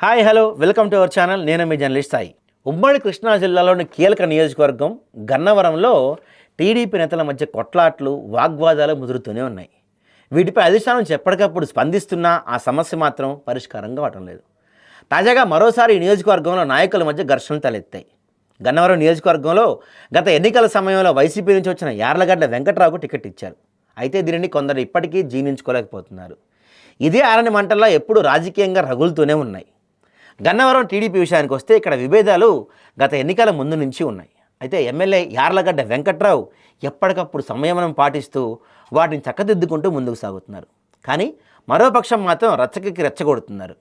Hi hello. Welcome to our channel. నేను మీ journalist Sai. ఉమ్మడి కృష్ణా జిల్లాలోని కీలక నియోజకవర్గం గన్నవరంలో టీడీపీ నేతల మధ్య కొట్లాట్లు వాగ్వాదాలు ముదురుతూనే ఉన్నాయి. వీటిపై అధిష్టానం ఎప్పటికప్పుడు స్పందిస్తున్నా ఆ సమస్య మాత్రం పరిష్కారం కావటం లేదు. తాజాగా మరోసారి ఈ నియోజకవర్గంలో నాయకుల మధ్య ఘర్షణలు తలెత్తాయి. గన్నవరం నియోజకవర్గంలో గత ఎన్నికల సమయంలో వైసీపీ నుంచి వచ్చిన యార్లగడ్డ వెంకట్రావుకు టికెట్ ఇచ్చారు. అయితే దీనిని కొందరు ఇప్పటికీ జీర్ణించుకోలేకపోతున్నారు. ఇదే ఆరని మంటల్లో ఎప్పుడూ రాజకీయంగా రగులుతూనే ఉన్నాయి. గన్నవరం టీడీపీ విషయానికి వస్తే ఇక్కడ విభేదాలు గత ఎన్నికల ముందు నుంచి ఉన్నాయి. అయితే ఎమ్మెల్యే యార్లగడ్డ వెంకట్రావు ఎప్పటికప్పుడు సంయమనం పాటిస్తూ వాటిని చక్కదిద్దుకుంటూ ముందుకు సాగుతున్నారు. కానీ మరోపక్షం మాత్రం రచ్చకి రెచ్చగొడుతున్నారు.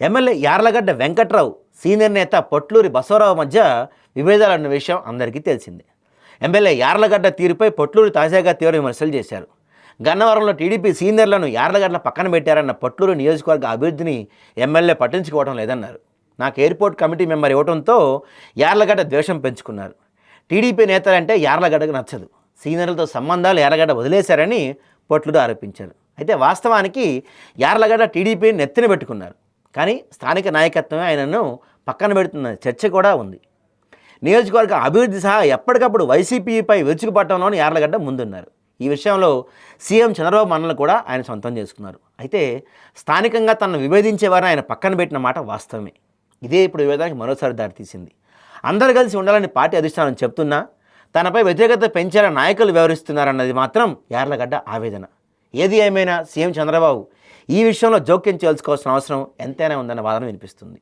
ఎమ్మెల్యే యార్లగడ్డ వెంకట్రావు సీనియర్ నేత పొట్లూరి బసవరావు మధ్య విభేదాలు అన్న విషయం అందరికీ తెలిసిందే. ఎమ్మెల్యే యార్లగడ్డ తీరుపై పొట్లూరి తాజాగా తీవ్ర విమర్శలు చేశారు. గన్నవరంలో టీడీపీ సీనియర్లను యార్లగడ్ల పక్కన పెట్టారన్న పట్లూరు నియోజకవర్గ అభివృద్ధిని ఎమ్మెల్యే పట్టించుకోవడం లేదన్నారు. నాకు ఎయిర్పోర్ట్ కమిటీ మెంబర్ ఇవ్వడంతో యార్లగడ్డ ద్వేషం పెంచుకున్నారు. టీడీపీ నేతలంటే యార్లగడ్డకు నచ్చదు. సీనియర్లతో సంబంధాలు యార్లగడ్డ వదిలేశారని పొట్లుడు ఆరోపించారు. అయితే వాస్తవానికి యార్లగడ్డ టీడీపీని నెత్తిన పెట్టుకున్నారు. కానీ స్థానిక నాయకత్వమే ఆయనను పక్కన పెడుతున్న చర్చ కూడా ఉంది. నియోజకవర్గ అభివృద్ధి సహా ఎప్పటికప్పుడు వైసీపీపై విరుచుకుపట్టడంలోని యార్లగడ్డ ముందున్నారు. ఈ విషయంలో సీఎం చంద్రబాబు మన్నలు కూడా ఆయన సొంతం చేసుకున్నారు. అయితే స్థానికంగా తనను విభేదించేవారిని ఆయన పక్కన పెట్టిన మాట వాస్తవమే. ఇదే ఇప్పుడు విభేదానికి మరోసారి దారితీసింది అందరు కలిసి ఉండాలని పార్టీ అధిష్టానం చెప్తున్నా తనపై వ్యతిరేకత పెంచాలని నాయకులు వ్యవహరిస్తున్నారన్నది మాత్రం యార్లగడ్డ ఆవేదన. ఏది ఏమైనా సీఎం చంద్రబాబు ఈ విషయంలో జోక్యం చేయాల్సుకోవాల్సిన అవసరం ఎంతైనా ఉందన్న వాదన వినిపిస్తుంది.